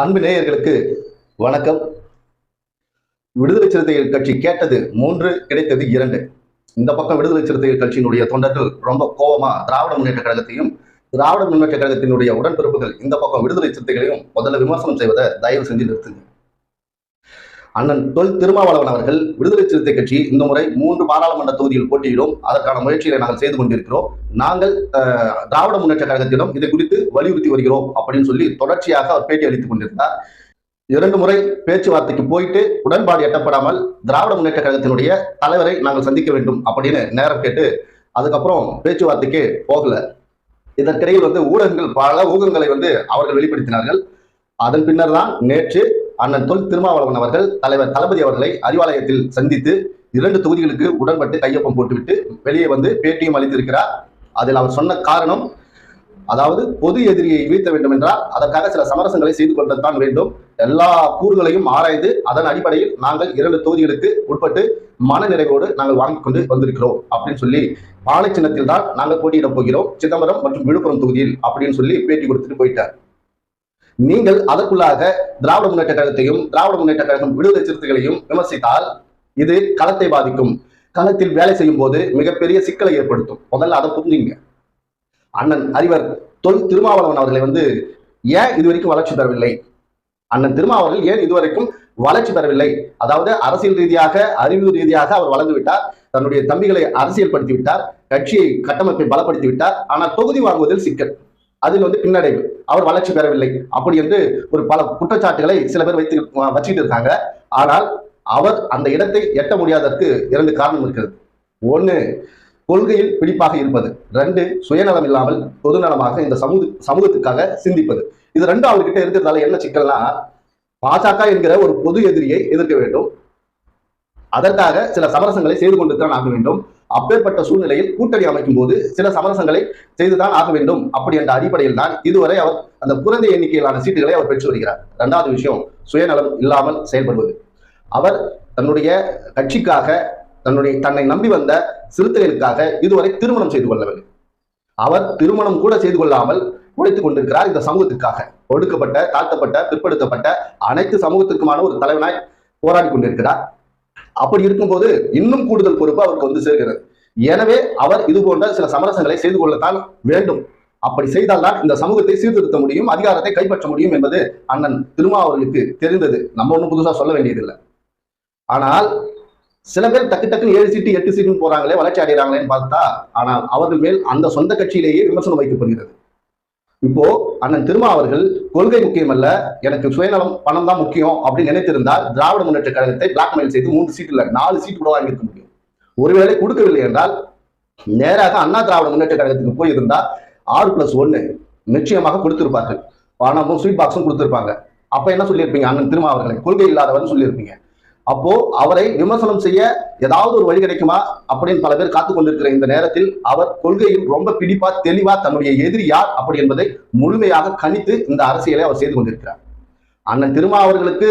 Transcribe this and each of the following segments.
அன்பு நேயர்களுக்கு வணக்கம். விடுதலை சிறுத்தைகள் கட்சி கேட்டது மூன்று கிடைத்தது இரண்டு. இந்த பக்கம் விடுதலை சிறுத்தைகள் கட்சியினுடைய தொண்டர்கள் ரொம்ப கோபமா திராவிட முன்னேற்ற கழகத்தையும் திராவிட முன்னேற்ற கழகத்தினுடைய உடன்பிறப்புகள் இந்த பக்கம் விடுதலை சிறுத்தைகளையும் முதல்ல விமர்சனம் செய்வதை தயவு செஞ்சு நிறுத்துங்க. அண்ணன் தொல் திருமாவளவன் அவர்கள் விடுதலை சிறுத்தை கட்சி இந்த முறை மூன்று பாராளுமன்ற தொகுதியில் போட்டியிடும். அதற்கான முயற்சிகளை நாங்கள் செய்து கொண்டிருக்கிறோம். நாங்கள் திராவிட முன்னேற்ற கழகத்திடம் இதை குறித்து வலியுறுத்தி வருகிறோம் அப்படின்னு சொல்லி தொடர்ச்சியாக அவர் பேட்டி அளித்துக் கொண்டிருந்தார். இரண்டு முறை பேச்சுவார்த்தைக்கு போயிட்டு உடன்பாடு எட்டப்படாமல் திராவிட முன்னேற்ற கழகத்தினுடைய தலைவரை நாங்கள் சந்திக்க வேண்டும் அப்படின்னு நேரம் கேட்டு அதுக்கப்புறம் பேச்சுவார்த்தைக்கு போகல. இதற்கிடையில் வந்து ஊடகங்கள் பல ஊகங்களை வந்து அவர்கள் வெளிப்படுத்தினார்கள். அதன் பின்னர் தான் நேற்று அண்ணன் தொல் திருமாவளவன் அவர்கள் தலைவர் தளபதி அவர்களை அறிவாலயத்தில் சந்தித்து இரண்டு தொகுதிகளுக்கு உடன்பட்டு கையொப்பம் போட்டுவிட்டு வெளியே வந்து பேட்டியும் அளித்திருக்கிறார். அதில் அவர் சொன்ன காரணம் அதாவது பொது எதிரியை வீழ்த்த வேண்டும் என்றால் அதற்காக சில சமரசங்களை செய்து கொள்ளத்தான் வேண்டும். எல்லா கூறுகளையும் ஆராய்ந்து அதன் அடிப்படையில் நாங்கள் இரண்டு தொகுதிகளுக்கு உட்பட்டு மன நிறைவோடு நாங்கள் வாங்கிக் கொண்டு வந்திருக்கிறோம் அப்படின்னு சொல்லி பாலை சின்னத்தில் தான் நாங்கள் போட்டியிடப் போகிறோம். சிதம்பரம் மற்றும் விழுப்புரம் தொகுதியில் அப்படின்னு சொல்லி பேட்டி கொடுத்துட்டு போயிட்டார். நீங்கள் அதற்குள்ளாக திராவிட முன்னேற்ற கழகத்தையும் திராவிட முன்னேற்ற கழகம் விடுதலை சிறுத்தைகளையும் விமர்சித்தால் இது களத்தை பாதிக்கும். களத்தில் வேலை செய்யும் போது மிகப்பெரிய சிக்கலை ஏற்படுத்தும். முதல்ல அதை புரிஞ்சுங்க. அண்ணன் அறிவர் தொல் திருமாவளவன் அவர்களை வந்து ஏன் இதுவரைக்கும் வளர்ச்சி பெறவில்லை? அண்ணன் திருமாவளவன் ஏன் இதுவரைக்கும் வளர்ச்சி பெறவில்லை? அதாவது அரசியல் ரீதியாக அறிவு ரீதியாக அவர் வளர்ந்து விட்டார். தன்னுடைய தம்பிகளை அரசியல்படுத்தி விட்டார். கட்சியை கட்டமைப்பை பலப்படுத்தி விட்டார். ஆனால் தொகுதி வாங்குவதில் சிக்கல். அதில் வந்து பின்னடைவு. அவர் வளர்ச்சி பெறவில்லை. அப்படி என்று ஒரு பல குற்றச்சாட்டுகளை சில பேர் வைத்து வச்சுக்கிட்டு இருக்காங்க. ஆனால் அவர் அந்த இடத்தை எட்ட முடியாததற்கு இரண்டு காரணம் இருக்கிறது. ஒன்று கொள்கையில் பிடிப்பாக இருப்பது. ரெண்டு சுயநலம் இல்லாமல் பொதுநலமாக இந்த சமூக சமூகத்துக்காக சிந்திப்பது. இது ரெண்டு அவர்கிட்ட இருக்கிறதால என்ன சிக்கல்னா பாஜக என்கிற ஒரு பொது எதிரியை எதிர்க்க வேண்டும். அதற்காக சில சமரசங்களை செய்து கொண்டு தான் ஆக வேண்டும். அப்பேற்பட்ட சூழ்நிலையில் கூட்டணி அமைக்கும் போது சில சமரசங்களை செய்துதான் ஆக வேண்டும். அப்படி என்ற அடிப்படையில் தான் இதுவரை அவர் அந்த குறைந்த எண்ணிக்கையிலான சீட்டுகளை அவர் பெற்று வருகிறார். இரண்டாவது விஷயம் சுயநலம் இல்லாமல் செயல்படுவது. அவர் தன்னுடைய கட்சிக்காக தன்னுடைய தன்னை நம்பி வந்த சிறுத்தைகளுக்காக இதுவரை திருமணம் செய்து கொள்ளவில்லை. அவர் திருமணம் கூட செய்து கொள்ளாமல் உழைத்துக் கொண்டிருக்கிறார் இந்த சமூகத்திற்காக. ஒடுக்கப்பட்ட தாழ்த்தப்பட்ட பிற்படுத்தப்பட்ட அனைத்து சமூகத்திற்குமான ஒரு தலைவனாய் போராடி கொண்டிருக்கிறார். அப்படி இருக்கும்போது இன்னும் கூடுதல் பொறுப்பு அவருக்கு வந்து சேர்கிறது. எனவே அவர் இது போன்ற சில சமரசங்களை செய்து கொள்ளத்தான் வேண்டும். அப்படி செய்தால்தான் இந்த சமூகத்தை சீர்திருத்த முடியும் அதிகாரத்தை கைப்பற்ற முடியும் என்பது அண்ணன் திருமாவர்களுக்கு தெரிந்தது. நம்ம ஒன்றும் புதுசா சொல்ல வேண்டியதில்லை. ஆனால் சில பேர் டக்கு டக்குன்னு ஏழு சீட்டு எட்டு சீட்டுன்னு போறாங்களே வளர்ச்சி அடைகிறாங்களேன்னு பார்த்தா ஆனால் அவர்கள் மேல் அந்த சொந்த கட்சியிலேயே விமர்சனம் வைக்கப்படுகிறது. இப்போ அண்ணன் திருமா அவர்கள் கொள்கை முக்கியம் அல்ல எனக்கு சுயநலம் பணம் தான் முக்கியம் அப்படின்னு நினைத்திருந்தால் திராவிட முன்னேற்ற கழகத்தை பிளாக்மெயில் செய்து மூன்று சீட் இல்ல நாலு சீட் கூட வாங்கியிருக்க முடியும் ஒருவேளை கொடுக்கவில்லை என்றால் நேராக அண்ணா திராவிட முன்னேற்ற கழகத்துக்கு போயிருந்தா ஆறு பிளஸ் ஒன்னு நிச்சயமாக கொடுத்திருப்பார்கள். பணமும் ஸ்வீட் பாக்ஸும் கொடுத்திருப்பாங்க. அப்ப என்ன சொல்லியிருப்பீங்க? அண்ணன் திருமா அவர்களை கொள்கை இல்லாதவர்னு சொல்லியிருப்பீங்க. அப்போ அவரை விமர்சனம் செய்ய ஏதாவது ஒரு வழி கிடைக்குமா? அப்படின்னு பல பேர் காத்து கொண்டிருக்கிற இந்த நேரத்தில் அவர் கொள்கையில் ரொம்ப பிடிப்பா தெளிவா தன்னுடைய எதிரி யார் அப்படி என்பதை முழுமையாக கணித்து இந்த அரசியலை அவர் செய்து கொண்டிருக்கிறார். அண்ணன் திருமா அவர்களுக்கு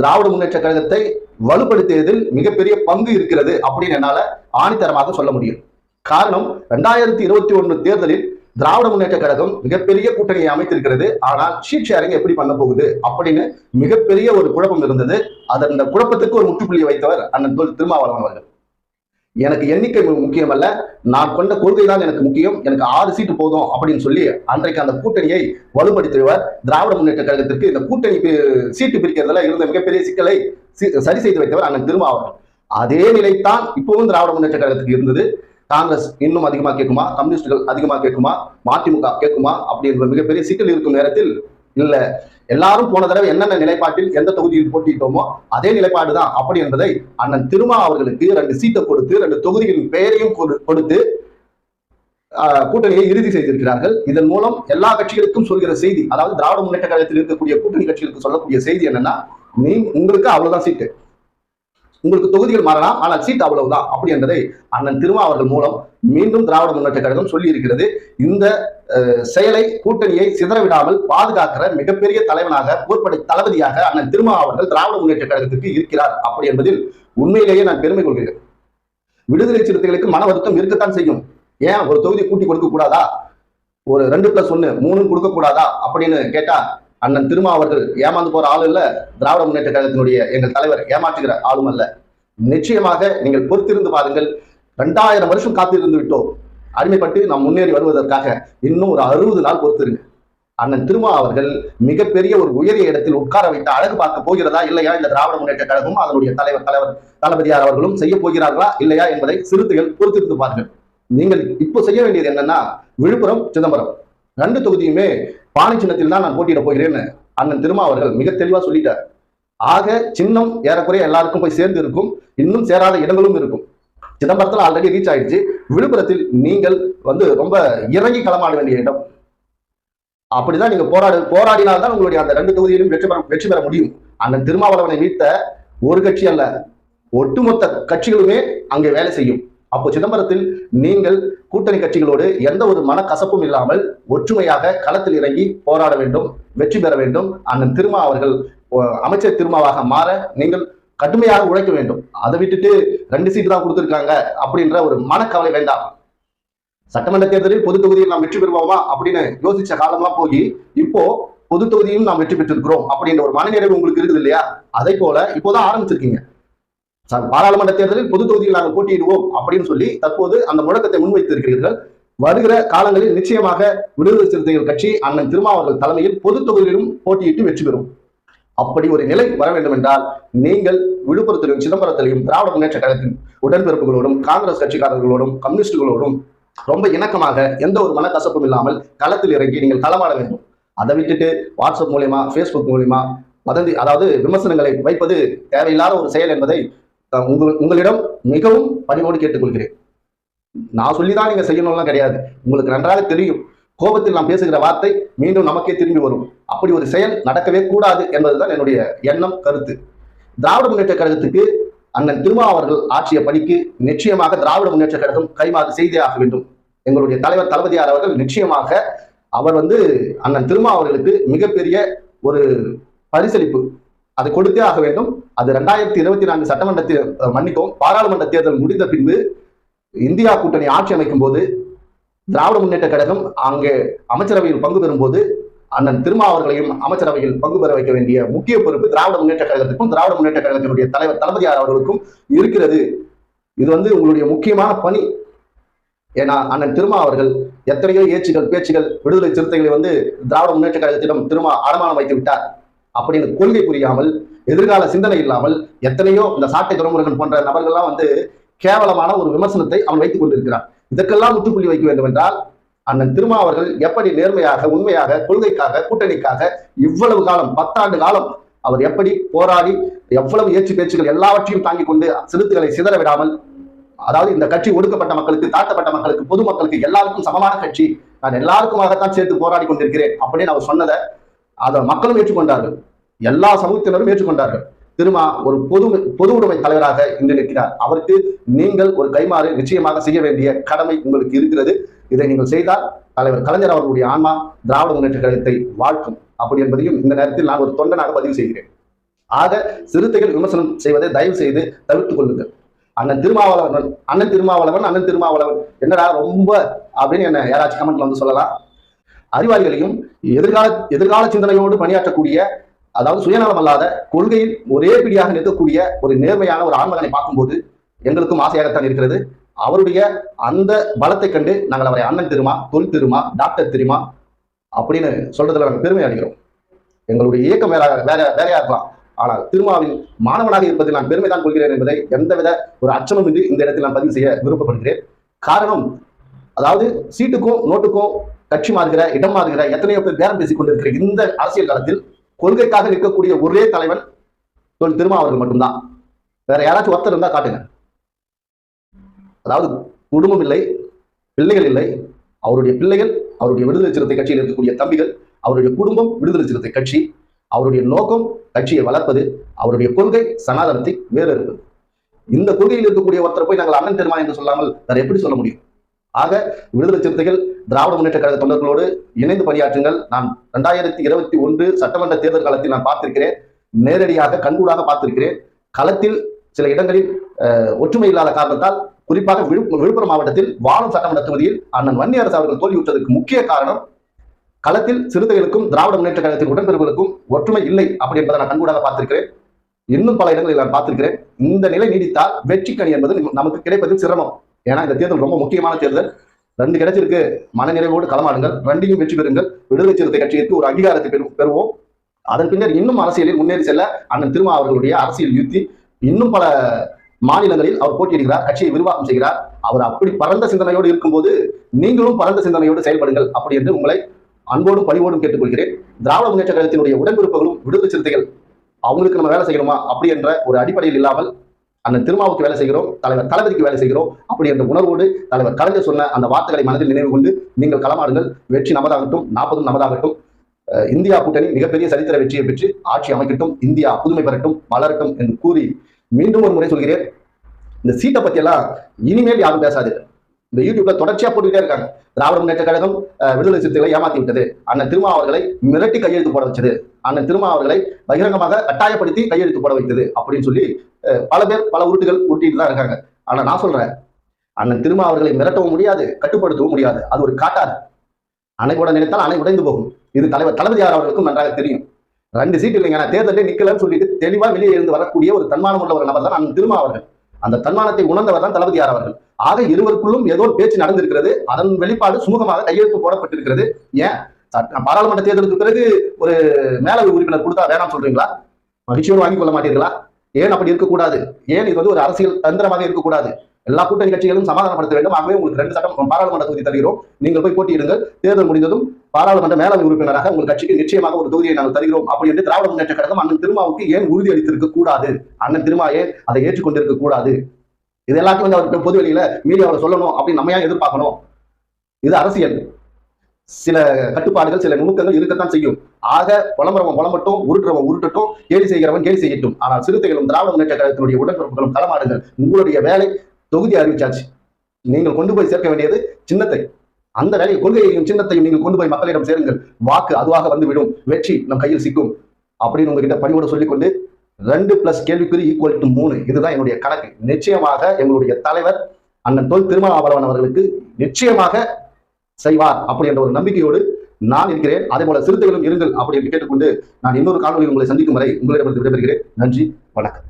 திராவிட முன்னேற்ற கழகத்தை வலுப்படுத்தியதில் மிகப்பெரிய பங்கு இருக்கிறது அப்படின்னு என்னால ஆணித்தரமாக சொல்ல முடியும். காரணம் ரெண்டாயிரத்தி இருபத்தி ஒன்று தேர்தலில் திராவிட முன்னேற்ற கழகம் மிகப்பெரிய கூட்டணியை அமைத்திருக்கிறது. ஆனால் ஷீட் ஷேரிங் எப்படி பண்ண போகுது அப்படின்னு மிகப்பெரிய ஒரு குழப்பம் இருந்தது. அதன் அந்த குழப்பத்துக்கு ஒரு முற்றுப்புள்ளியை வைத்தவர் அண்ணன் தொல் திருமாவளவன் அவர்கள். எனக்கு எண்ணிக்கை முக்கியமல்ல. முக்கியம் அல்ல நான் கொண்ட கொள்கை தான் எனக்கு முக்கியம். எனக்கு ஆறு சீட்டு போதும் அப்படின்னு சொல்லி அன்றைக்கு அந்த கூட்டணியை வலுப்படுத்தியவர் திராவிட முன்னேற்ற கழகத்திற்கு இந்த கூட்டணி சீட்டு பிரிக்கிறதுல இருந்த மிகப்பெரிய சிக்கலை சரி செய்து வைத்தவர் அண்ணன் திருமாவளவன் அதே நிலைத்தான் இப்பவும் திராவிட முன்னேற்ற கழகத்துக்கு இருந்தது. காங்கிரஸ் இன்னும் அதிகமாக கேட்குமா? கம்யூனிஸ்டுகள் அதிகமாக கேட்குமா? மதிமுக கேட்குமா? அப்படின்ற மிகப்பெரிய சிக்கல் இருக்கும் நேரத்தில் இல்ல. எல்லாரும் போன தடவை என்னென்ன நிலைப்பாட்டில் எந்த தொகுதியில் போட்டிட்டோமோ அதே நிலைப்பாடு தான் அப்படி என்பதை அண்ணன் திருமா அவர்களுக்கு ரெண்டு சீட்டை கொடுத்து ரெண்டு தொகுதிகளின் பெயரையும் கொடு- கொடுத்து கூட்டணியை இறுதி செய்திருக்கிறார்கள். இதன் மூலம் எல்லா கட்சிகளுக்கும் சொல்கிற செய்தி அதாவது திராவிட முன்னேற்ற கழகத்தில் இருக்கக்கூடிய கூட்டணி கட்சிகளுக்கு சொல்லக்கூடிய செய்தி என்னன்னா நீ உங்களுக்கு அவ்வளவுதான் சீட்டு உங்களுக்கு தொகுதிகள் மாறலாம் ஆனால் சீட் அவ்வளவுதான். அப்படி என்பதை அண்ணன் திருமா அவர்கள் மூலம் மீண்டும் திராவிட முன்னேற்ற கழகம் சொல்லி இருக்கிறது இந்த செயலை கூட்டணியை சிதறவிடாமல் பாதுகாக்கிற மிகப்பெரிய தலைவனாக போர்ப்படை தளபதியாக அண்ணன் திருமா அவர்கள் திராவிட முன்னேற்ற கழகத்துக்கு இருக்கிறார். அப்படி என்பதில் உண்மையிலேயே நான் பெருமை கொள்கிறேன். விடுதலை சிறுத்தைகளுக்கு மன வருத்தம் இருக்கத்தான் செய்யும். ஏன்? ஒரு தொகுதி கூட்டி கொடுக்க கூடாதா ஒரு ரெண்டு பிளஸ் ஒன்னு மூணு கொடுக்க கூடாதா அப்படின்னு கேட்டா அண்ணன் திருமா அவர்கள் ஏமாந்து போற ஆள் இல்ல. திராவிட முன்னேற்ற கழகத்தினுடைய எங்கள் தலைவர் ஏமாற்றுகிற ஆளும் அல்ல. நிச்சயமாக நீங்கள் பொறுத்திருந்து பாருங்கள். ரெண்டாயிரம் வருஷம் காத்திருந்து விட்டோம். அடிமைப்பட்டு நாம் முன்னேறி வருவதற்காக இன்னும் ஒரு அறுபது நாள் பொறுத்திருங்க. அண்ணன் திருமா அவர்கள் மிகப்பெரிய ஒரு உயரிய இடத்தில் உட்கார வைத்து அழகு பார்க்க போகிறதா இல்லையா? இந்த திராவிட முன்னேற்ற கழகமும் அதனுடைய தலைவர் தலைவர் தளபதியார் அவர்களும் செய்ய போகிறார்களா இல்லையா என்பதை சிறுத்தைகள் பொறுத்திருந்து பாருங்கள். நீங்கள் இப்போ செய்ய வேண்டியது என்னன்னா விழுப்புரம் சிதம்பரம். ரெண்டு தொகுதியுமே பானை சின்னத்தில் தான் நான் போட்டியிட போகிறேன்னு அண்ணன் திருமா அவர்கள் மிக தெளிவா சொல்லிட்டார். ஆக சின்னம் ஏறக்குறைய எல்லாருக்கும் போய் சேர்ந்து இருக்கும். இன்னும் சேராத இடங்களும் இருக்கும். சிதம்பரத்தில் ஆல்ரெடி ரீச் ஆயிடுச்சு. விழுப்புரத்தில் நீங்கள் வந்து ரொம்ப இறங்கி களமாட வேண்டிய இடம். அப்படிதான் நீங்க போராடு போராடினால்தான் உங்களுடைய அந்த ரெண்டு தொகுதியிலும் வெற்றி பெற வெற்றி பெற முடியும். அந்த திருமாவளவனை வீட்ட ஒரு கட்சி அல்ல ஒட்டுமொத்த கட்சிகளுமே அங்கே வேலை செய்யும். அப்போ சிதம்பரத்தில் நீங்கள் கூட்டணி கட்சிகளோடு எந்த ஒரு மனக்கசப்பும் இல்லாமல் ஒற்றுமையாக களத்தில் இறங்கி போராட வேண்டும் வெற்றி பெற வேண்டும். அண்ணன் திருமா அவர்கள் அமைச்சர் திருமாவாக மாற நீங்கள் கடுமையாக உழைக்க வேண்டும். அதை விட்டுட்டு ரெண்டு சீட்டு தான் கொடுத்துருக்காங்க அப்படின்ற ஒரு மனக்கவலை வேண்டாம். சட்டமன்ற தேர்தலில் பொது தொகுதியில் நாம் வெற்றி பெறுவோமா அப்படின்னு யோசிச்ச காலம்லாம் போய் இப்போ பொது தொகுதியும் நாம் வெற்றி பெற்றிருக்கிறோம் அப்படின்ற ஒரு மனநிறைவு உங்களுக்கு இருக்குது இல்லையா? அதை போல இப்போதான் ஆரம்பிச்சிருக்கீங்க. பாராளுமன்ற தேர்தலில் பொது தொகுதியில் நாங்கள் போட்டியிடுவோம் அப்படின்னு சொல்லி தற்போது அந்த முழக்கத்தை முன்வைத்திருக்கிறீர்கள். வருகிற காலங்களில் நிச்சயமாக விடுதலை சிறுத்தைகள் கட்சி அண்ணன் திருமாவர்கள் தலைமையில் பொது தொகுதியிலும் போட்டியிட்டு வெற்றி பெறும். அப்படி ஒரு நிலை வர வேண்டும் என்றால் நீங்கள் விழுப்புரத்திலும் சிதம்பரத்திலையும் திராவிட முன்னேற்ற கழகத்தின் உடன்பிறப்புகளோடும் காங்கிரஸ் கட்சிக்காரர்களோடும் கம்யூனிஸ்டுகளோடும் ரொம்ப இணக்கமாக எந்த ஒரு மனக்கசப்பும் இல்லாமல் களத்தில் இறங்கி நீங்கள் களமாட வேண்டும். அதை விட்டுட்டு வாட்ஸ்அப் மூலியமா ஃபேஸ்புக் மூலியமா வதந்தி அதாவது விமர்சனங்களை வைப்பது தேவையில்லாத ஒரு செயல் என்பதை உங்கள் உங்களிடம் மிகவும் பணிவோடு கேட்டுக்கொள்கிறேன். நான் சொல்லிதான் நீங்க செய்யணும்லாம் கிடையாது. உங்களுக்கு நன்றாக தெரியும். கோபத்தில் நாம் பேசுகிற வார்த்தை மீண்டும் நமக்கே திரும்பி வரும். அப்படி ஒரு செயல் நடக்கவே கூடாது என்பதுதான் என்னுடைய எண்ணம் கருத்து. திராவிட முன்னேற்ற கழகத்துக்கு அண்ணன் திருமா அவர்கள் ஆற்றிய பணிக்கு நிச்சயமாக திராவிட முன்னேற்ற கழகம் கைமாறு செய்தே ஆக வேண்டும். எங்களுடைய தலைவர் தளபதியார் அவர்கள் நிச்சயமாக அவர் வந்து அண்ணன் திருமா அவர்களுக்கு மிகப்பெரிய ஒரு பரிசளிப்பு அது கொடுத்தே ஆக வேண்டும். அது ரெண்டாயிரத்தி இருபத்தி நான்கு சட்டமன்ற மன்னிக்கவும் பாராளுமன்ற தேர்தல் முடிந்த பின்பு இந்தியா கூட்டணி ஆட்சி அமைக்கும் போது திராவிட முன்னேற்ற கழகம் அங்கே அமைச்சரவையில் பங்கு பெறும்போது அண்ணன் திருமா அவர்களையும் அமைச்சரவையில் பங்கு பெற வைக்க வேண்டிய முக்கிய பொறுப்பு திராவிட முன்னேற்ற கழகத்துக்கும் திராவிட முன்னேற்ற கழகத்தினுடைய தலைவர் தளபதியார் அவர்களுக்கும் இருக்கிறது. இது வந்து உங்களுடைய முக்கியமான பணி. ஏன்னா அண்ணன் திருமா அவர்கள் எத்தனையோ ஏச்சுகள் பேச்சுகள் விடுதலை சிறுத்தைகளை வந்து திராவிட முன்னேற்ற கழகத்திடம் திருமா அடமானம் வைத்து விட்டார். அப்படின்னு கொள்கை புரியாமல் எதிர்கால சிந்தனை இல்லாமல் எத்தனையோ இந்த சாட்டை துறைமுருகன் போன்ற நபர்கள்லாம் வந்து கேவலமான ஒரு விமர்சனத்தை அவன் வைத்துக் கொண்டிருக்கிறான். இதற்கெல்லாம் முற்றுப்புள்ளி வைக்க வேண்டும் என்றால் அண்ணன் திருமா அவர்கள் எப்படி நேர்மையாக உண்மையாக கொள்கைக்காக கூட்டணிக்காக இவ்வளவு காலம் பத்தாண்டு காலம் அவர் எப்படி போராடி எவ்வளவு ஏச்சு பேச்சுகள் எல்லாவற்றையும் தாங்கி கொண்டு சிறுத்தைகளை சிதற விடாமல் அதாவது இந்த கட்சி ஒடுக்கப்பட்ட மக்களுக்கு தாழ்த்தப்பட்ட மக்களுக்கு பொதுமக்களுக்கு எல்லாருக்கும் சமமான கட்சி நான் எல்லாருக்குமாகத்தான் சேர்த்து போராடி கொண்டிருக்கிறேன் அப்படின்னு அவர் சொன்னதை அதை மக்களும் ஏற்றுக்கொண்டார்கள். எல்லா சமூகத்தினரும் ஏற்றுக்கொண்டார்கள். திருமா ஒரு பொது பொது உடைமை தலைவராக இன்று நிற்கிறார். அவருக்கு நீங்கள் ஒரு கைமாறு நிச்சயமாக செய்ய வேண்டிய கடமை உங்களுக்கு இருக்கிறது. இதை நீங்கள் செய்தால் தலைவர் கலைஞர் அவர்களுடைய ஆன்மா திராவிட முன்னேற்ற கழகத்தை வாழ்க்கும் அப்படி என்பதையும் இந்த நேரத்தில் நான் ஒரு தொண்டனாக பதிவு செய்கிறேன். ஆக சிறுத்தைகள் விமர்சனம் செய்வதை தயவு செய்து தவிர்த்துக் கொள்ளுங்கள். அண்ணன் திருமாவளவன் அண்ணன் திருமாவளவன் அண்ணன் திருமாவளவன். என்னடா ரொம்ப அப்படின்னு என்ன யாராச்சும் கமெண்ட்ல வந்து சொல்லலாம். அறிவாளிகளையும் எதிர்கால எதிர்கால சிந்தனையோடு பணியாற்றக்கூடிய அதாவது சுயநலம் அல்லாத கொள்கையில் ஒரே பிடியாக நிற்கக்கூடிய ஒரு நேர்மையான ஒரு ஆண்மகனை பார்க்கும்போது எங்களுக்கும் ஆசையாகத்தான் இருக்கிறது. அவருடைய அந்த பலத்தை கண்டு நாங்கள் அவரை அண்ணன் திருமா தொல் திருமா டாக்டர் திருமா அப்படின்னு சொல்றதுல நாங்கள் பெருமை அடைகிறோம். எங்களுடைய இயக்கம் வேற வேற வேறையா இருக்கலாம். ஆனால் திருமாவின் மாணவனாக இருப்பதில் நான் பெருமைதான் கொள்கிறேன் என்பதை எந்தவித ஒரு அச்சமுமின்றி இந்த இடத்தில் நான் பதிவு செய்ய விருப்பப்படுகிறேன். காரணம் அதாவது சீட்டுக்கும் நோட்டுக்கும் கட்சி மாறுகிற இடம் மாறுகிற எத்தனையோ பேர் பேரம் பேசிக் கொண்டிருக்கிற இந்த அரசியல் காலத்தில் கொள்கைக்காக நிற்கக்கூடிய ஒரே தலைவன் தொல் திருமா அவர்கள் மட்டும்தான். வேற யாராச்சும் ஒருத்தர் இருந்தா காட்டுங்க. அதாவது குடும்பம் இல்லை பிள்ளைகள் இல்லை அவருடைய பிள்ளைகள் அவருடைய விடுதலை சிறுத்தை கட்சியில் இருக்கக்கூடிய தம்பிகள் அவருடைய குடும்பம் விடுதலை சிறுத்தை கட்சி அவருடைய நோக்கம் கட்சியை வளர்ப்பது அவருடைய கொள்கை சனாதனத்தை வேறு இருப்பது இந்த கொள்கையில் இருக்கக்கூடிய ஒருத்தர் போய் நாங்கள் அண்ணன் தெருமா என்று சொல்லாமல் வேற எப்படி சொல்ல முடியும்? ஆக விடுதலை சிறுத்தைகள் திராவிட முன்னேற்ற கழக தொண்டர்களோடு இணைந்து பணியாற்றுங்கள். நான் ரெண்டாயிரத்தி இருபத்தி ஒன்று சட்டமன்ற தேர்தல் காலத்தில் நான் பார்த்திருக்கிறேன். நேரடியாக கண்கூடாக பார்த்திருக்கிறேன். களத்தில் சில இடங்களில் ஒற்றுமை இல்லாத காரணத்தால் குறிப்பாக விழுப்பு- விழுப்புரம் மாவட்டத்தில் வாழும் சட்டமன்ற தொகுதியில் அண்ணன் வன்னியரசு அவர்கள் தோல்வியுற்றதற்கு முக்கிய காரணம் களத்தில் சிறுத்தைகளுக்கும் திராவிட முன்னேற்ற கழகத்தின் உடன்பிறப்புகளுக்கும் ஒற்றுமை இல்லை அப்படி என்பதை நான் கண்கூடாக பார்த்திருக்கிறேன். இன்னும் பல இடங்களில் நான் பார்த்திருக்கிறேன். இந்த நிலை நீடித்தால் வெற்றி கனி என்பது நமக்கு கிடைப்பது சிரமம். ஏன்னா இந்த தேர்தல் ரொம்ப முக்கியமான தேர்தல். ரெண்டு கிடைச்சிருக்கு. மனநிறைவோடு களமாடுங்கள். ரெண்டையும் வெற்றி பெறுங்கள். விடுதலை சிறுத்தை கட்சிக்கு ஒரு அங்கீகாரத்தை பெறு பெறுவோம். அதன் பின்னர் இன்னும் அரசியலில் முன்னேறி செல்ல அண்ணன் திருமா அவர்களுடைய அரசியல் யுத்தி இன்னும் பல மாநிலங்களில் அவர் போட்டியிடுகிறார் கட்சியை விரிவாக்கம் செய்கிறார். அவர் அப்படி பரந்த சிந்தனையோடு இருக்கும்போது நீங்களும் பரந்த சிந்தனையோடு செயல்படுங்கள் அப்படி என்று உங்களை அன்போடும் பணிவோடும் கேட்டுக்கொள்கிறேன். திராவிட முன்னேற்ற கழகத்தினுடைய உடன்பிறப்புகளும் விடுதலை சிறுத்தைகள் அவங்களுக்கு நம்ம வேலை செய்யணுமா? அப்படி என்ற ஒரு அடிப்படையில் இல்லாமல் அந்த திருமாவுக்கு வேலை செய்கிறோம் தலைவர் தளபதிக்கு வேலை செய்கிறோம் அப்படி என்ற உணர்வோடு தலைவர் கலைஞர் சொன்ன அந்த வார்த்தைகளை மனதில் நினைவு கொண்டு நீங்கள் களமாடுங்கள். வெற்றி நமதாகட்டும் நாற்பதும் நமதாகட்டும். இந்தியா கூட்டணி மிகப்பெரிய சரித்திர வெற்றியை பெற்று ஆட்சி அமைக்கட்டும் இந்தியா புதுமை பெறட்டும் வளரட்டும் என்று கூறி மீண்டும் ஒரு முறை சொல்கிறேன். இந்த சீட்டை பத்தி எல்லாம் இனிமேல் யாரும் பேசாது. இந்த யூடியூப்ல தொடர்ச்சியா போட்டுக்கிட்டே இருக்காங்க. திராவிட முன்னேற்ற கழகம் விடுதலை சிறுத்தைகளை ஏமாத்தி விட்டது. அண்ணன் திருமா அவர்களை மிரட்டி கையெழுத்து போட வச்சது. அண்ணன் திருமா அவர்களை பகிரங்கமாக கட்டாயப்படுத்தி கையெழுத்து போட வைத்தது அப்படின்னு சொல்லி அஹ், பல பேர் பல உருட்டுகள் உருட்டிட்டு தான் இருக்காங்க. ஆனா நான் சொல்றேன் அண்ணன் திருமா அவர்களை மிரட்டவும் முடியாது கட்டுப்படுத்தவும் முடியாது. அது ஒரு காட்டாது அணை கூட நினைத்தால் அணை உடைந்து போகும். இது தலைவர் தளபதியார் அவர்களுக்கும் நன்றாக தெரியும். ரெண்டு சீட் இல்லைங்க நான் தேர்தலே நிக்கலன்னு சொல்லிட்டு தெளிவா வெளியே இருந்து வரக்கூடிய ஒரு தன்மானம் உள்ள ஒரு நபர் தான் அண்ணன் திருமா அவர்கள். அந்த தன்மானத்தை உணர்ந்தவர் தான் தளபதியார் அவர்கள்? ஆக இருவருக்குள்ளும் ஏதோ பேச்சு நடந்திருக்கிறது. அதன் வெளிப்பாடு சுமூகமாக கையெழுத்து போடப்பட்டிருக்கிறது. ஏன்? சட்ட- பாராளுமன்ற தேர்தலுக்கு பிறகு ஒரு மேலவை உறுப்பினர் கொடுத்தா வேணாம் சொல்றீங்களா? மகிழ்ச்சியோடு வாங்கிக் கொள்ள மாட்டீர்களா? ஏன் அப்படி இருக்கக்கூடாது? ஏன் இது வந்து ஒரு அரசியல் தந்திரமாக இருக்கக்கூடாது? எல்லா கூட்டணி கட்சிகளும் சமாதானப்படுத்த வேண்டும். ஆகவே உங்களுக்கு ரெண்டு சட்டம் பாராளுமன்ற தொகுதி தருகிறோம். நீங்கள் போய் போட்டியிடுங்கள். தேர்தல் முடிந்ததும் பாராளுமன்ற மேலவை உறுப்பினராக உங்கள் கட்சிக்கு நிச்சயமாக ஒரு தொகுதியை நாங்கள் தருகிறோம். அப்படி என்று திராவிட முன்னேற்ற கழகம் அண்ணன் திருமாவுக்கு ஏன் உறுதி அளித்திருக்க கூடாது? அண்ணன் திருமா ஏன் அதை ஏற்றுக்கொண்டிருக்க கூடாது. இது எல்லாத்தையும் வந்து அவர்கிட்ட பொது வெளியில மீடியாவில் சொல்லணும் அப்படின்னு நம்ம ஏன் எதிர்பார்க்கணும்? இது அரசியல். சில கட்டுப்பாடுகள் சில நுணுக்கங்கள் இருக்கத்தான் செய்யும். ஆக புலம்புறவன் புலம்பட்டும் உருட்டுறவன் உருட்டட்டும் கேலி செய்கிறவன் கேலி செய்யட்டும். ஆனால் சிறுத்தைகளும் திராவிட முன்னேற்ற கழகத்தினுடைய உடன்பிறப்புகளும் களமாடுங்கள் உங்களுடைய வேலை தொகுதி அறிவிச்சாச்சு. நீங்கள் கொண்டு போய் சேர்க்க வேண்டியது சின்னத்தை. அந்த வேலையை கொள்கையையும் சின்னத்தையும் நீங்கள் கொண்டு போய் மக்களிடம் சேருங்கள். வாக்கு அதுவாக வந்து விடும் வெற்றி நம் கையில் சிக்கும். அப்படின்னு உங்ககிட்ட பணியோட சொல்லிக்கொண்டு ரெண்டு பிளஸ் கேள்விக்குறி ஈக்குவல் டு மூணு. இதுதான் என்னுடைய கணக்கு. நிச்சயமாக எங்களுடைய தலைவர் அண்ணன் தொல் திருமாவளவன் அவர்களுக்கு நிச்சயமாக செய்வார் அப்படி என்ற ஒரு நம்பிக்கையோடு நான் இருக்கிறேன். அதே போல சிறுத்தைகளும் இருங்கள் அப்படி என்று கேட்டுக்கொண்டு நான் இன்னொரு காணொலியில் உங்களை சந்திக்கும் வரை உங்களிடமிருந்து விடைபெறுகிறேன். நன்றி. வணக்கம்.